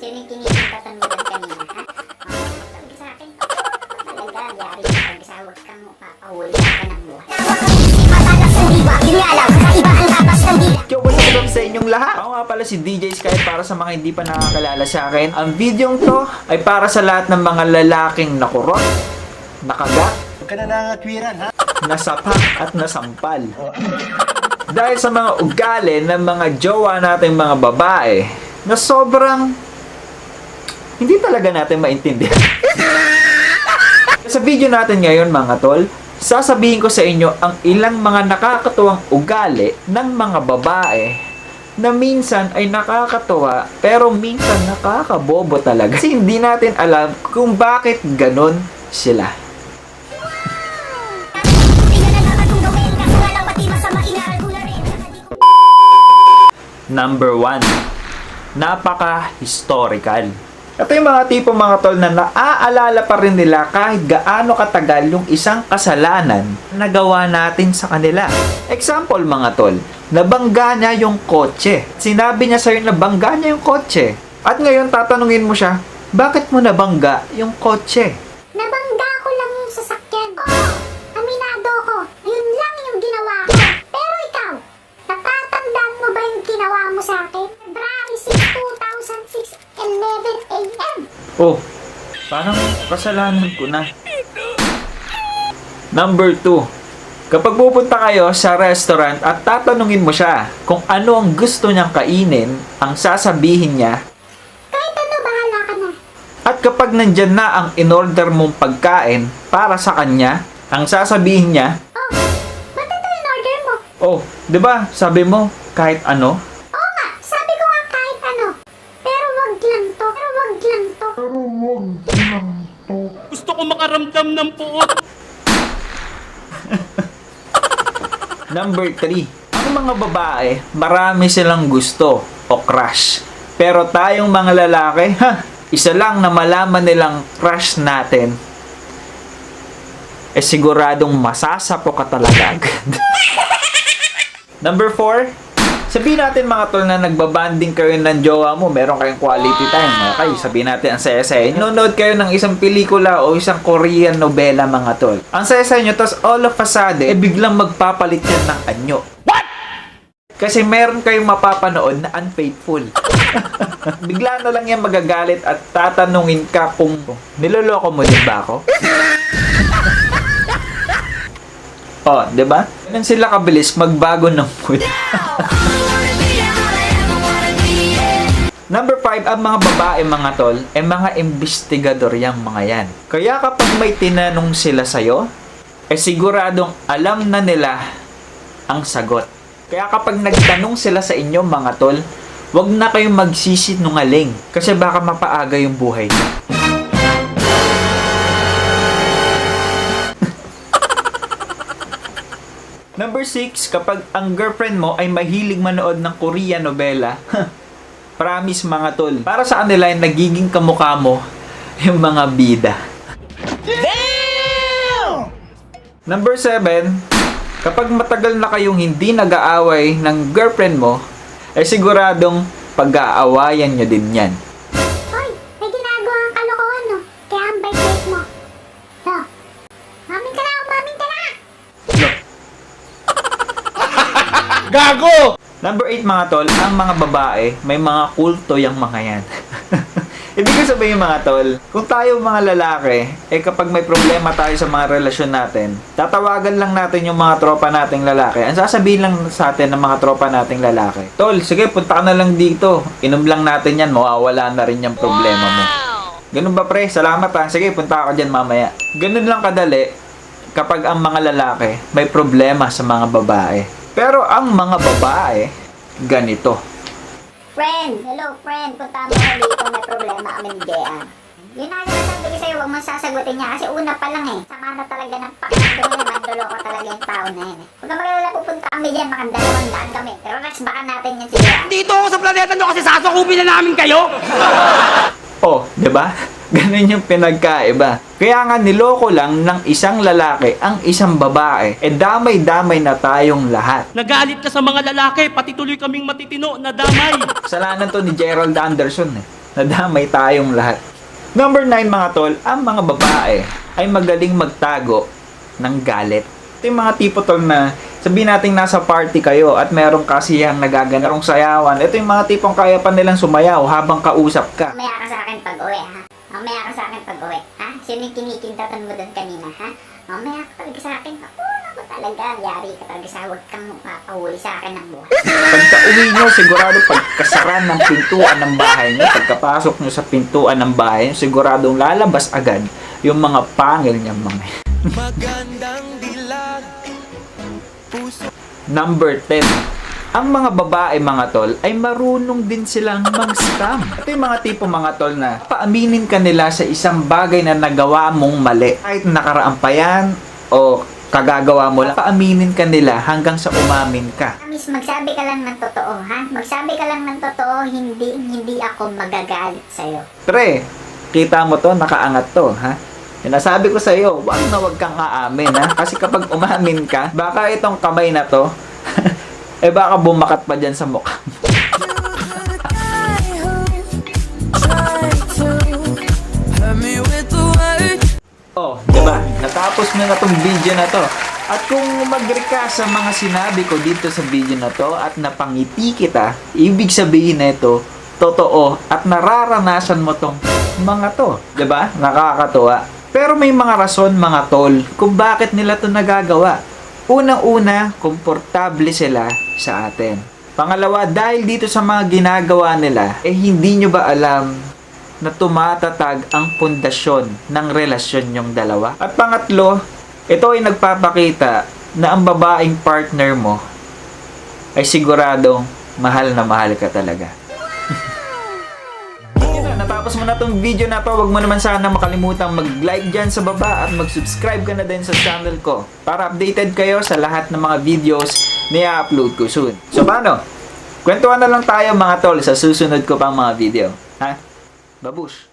Sino yung kinikintatan mo doon kanina, ha? Oh, sabi sa akin. Talaga, yari ka pag isa, huwag kang papahuli ka ng buhay. Matalas ng yun lang, kakaiba ang lapas ng dila. Yo, what's up sa inyong lahat? Ako nga pala si DJ Sky para sa mga hindi pa nakakalala sa akin. Ang videong to ay para sa lahat ng mga lalaking nakurot, nakagat, ka na ha? nasapak at nasampal. Dahil sa mga ugali ng mga jowa nating mga babae na sobrang hindi talaga natin maintindihan. sa video natin ngayon mga tol, sasabihin ko sa inyo ang ilang mga nakakatuwang ugali ng mga babae na minsan ay nakakatuwa pero minsan nakakabobo talaga. Kasi hindi natin alam kung bakit ganon sila. Number one, napaka-historical. Ito yung mga tipo mga tol na naaalala pa rin nila kahit gaano katagal yung isang kasalanan na gawa natin sa kanila. Example mga tol, nabangga niya yung kotse. Sinabi niya sa'yo na bangga niya yung kotse. At ngayon tatanungin mo siya, bakit mo nabangga yung kotse? Oh, parang kasalanan ko na. Number 2. Kapag pupunta kayo sa restaurant at tatanungin mo siya kung ano ang gusto niyang kainin, ang sasabihin niya, Kahit ano, bahala ka na. at kapag nandyan na ang in-order mong pagkain para sa kanya, ang sasabihin niya, Oh, ba't ito yung order mo? Oh, 'di ba? Sabi mo kahit ano. Oo nga, sabi ko nga kahit ano. Pero wag lang to. Pero wag lang to. Gusto ko makaramdam ng puot. Number 3. Ang mga babae, marami silang gusto o crush. Pero tayong mga lalaki, ha, isa lang na malaman nilang crush natin, eh siguradong masasapo ka talaga. Number 4. Sabihin natin mga tol na nagbabanding kayo ng jowa mo, meron kayong quality time. Okay, sabihin natin ang saya sa inyo. Nanonood kayo ng isang pelikula o isang Korean novela mga tol. Ang saya sa inyo, tapos all of a sudden, eh biglang magpapalit yan ng anyo. What? Kasi meron kayong mapapanood na unfaithful. Bigla na lang yan magagalit at tatanungin ka kung niloloko mo din ba ako? oh, 'di ba? Ganun sila kabilis magbago ng mood. Number 5, ang mga babae mga tol, ay mga investigador yung mga yan. Kaya kapag may tinanong sila sa'yo, eh siguradong alam na nila ang sagot. Kaya kapag nagtanong sila sa inyo mga tol, wag na kayong magsisinungaling kasi baka mapaaga yung buhay niyo. Number 6, kapag ang girlfriend mo ay mahilig manood ng Korean novela, promise mga tol, para sa kanila nagiging kamukha mo yung mga bida. Number 7, kapag matagal na kayong hindi nag-aaway ng girlfriend mo, ay siguradong pag-aawayan nyo din yan. Hoy, may ginagawa ang kalokohan, no? Kaya ang bait-bait mo. No. Mamin ka na, umamin ka na! Gago! Number 8 mga tol, ang mga babae, may mga kulto yung mga yan. Ibig ko sabihin mga tol, kung tayo mga lalaki, eh kapag may problema tayo sa mga relasyon natin, tatawagan lang natin yung mga tropa nating lalaki. Ang sasabihin lang sa atin ng mga tropa nating lalaki, Tol, sige punta ka na lang dito. Inom lang natin yan, mawawala na rin yung problema mo. Ganun ba pre? Salamat ha. Sige, punta ako dyan mamaya. Ganun lang kadali kapag ang mga lalaki may problema sa mga babae. Pero ang mga babae, ganito. Friend, hello friend, punta mo ko dito, may problema kami ni Jean. Yun na yung sabi ko sa'yo, huwag mo sasagutin niya kasi una pa lang eh. Sama na talaga ng pakando niya, mandulo ko talaga yung tao na yun eh. Huwag ka magalala, pupunta kami dyan, makandalawang daan kami. Pero Rex, baka natin yan si Jean. Dito ako sa planeta nyo kasi sasakupin na namin kayo. Oh, 'di ba? Ganun yung pinagkaiba. Kaya nga niloko lang ng isang lalaki ang isang babae. E damay-damay na tayong lahat. Nagalit ka sa mga lalaki, pati tuloy kaming matitino na damay. Kasalanan to ni Gerald Anderson eh. nadamay tayong lahat. Number 9 mga tol, ang mga babae ay magaling magtago ng galit. Ito yung mga tipo tol na sabihin natin nasa party kayo at meron kasi yung nagaganarong sayawan. Ito yung mga tipong kaya pa nilang sumayaw habang kausap ka. Mamaya ka sa akin pag uwi, ha? Mamaya ka sa akin pag uwi, ha? Sino yung kinikintatan mo doon kanina, ha? Mamaya ka talaga sa akin. Ako, ako talaga. Yari ka talaga sa huwag kang mapahuli sa akin ng buhay. Pagka uwi nyo, sigurado pagkasaran ng pintuan ng bahay nyo, pagkapasok nyo sa pintuan ng bahay nyo, siguradong lalabas agad yung mga pangil niyang mga yan. Number 10. Ang mga babae mga tol ay marunong din silang mag-scam. Ito yung mga tipo mga tol na paaminin ka nila sa isang bagay na nagawa mong mali. Kahit nakaraan pa yan o kagagawa mo lang, paaminin ka nila hanggang sa umamin ka. Miss, magsabi ka lang ng totoo, ha? Magsabi ka lang ng totoo, hindi hindi ako magagalit sa'yo. Pre, kita mo to, nakaangat to, ha? Yung nasabi ko sa iyo, wag na wag kang aamin, ha? Kasi kapag umamin ka, baka itong kamay na to, eh baka bumakat pa dyan sa mukha. Oh, di ba? Natapos mo na tong video na to. At kung mag ka sa mga sinabi ko dito sa video na to at napangiti kita, ibig sabihin na ito, totoo at nararanasan mo tong mga to. Ba? Nakakatuwa. Pero may mga rason mga tol kung bakit nila to nagagawa. Unang-una, komportable sila sa atin. Pangalawa, dahil dito sa mga ginagawa nila, eh hindi nyo ba alam na tumatatag ang pundasyon ng relasyon yung dalawa. At pangatlo, ito ay nagpapakita na ang babaeng partner mo ay siguradong mahal na mahal ka talaga. Na, tong video na to. Huwag mo naman sana makalimutang mag-like dyan sa baba at mag-subscribe ka na din sa channel ko para updated kayo sa lahat ng mga videos na i-upload ko soon. So paano? Kwentuhan na lang tayo mga tol sa susunod ko pang mga video. Ha? Babush!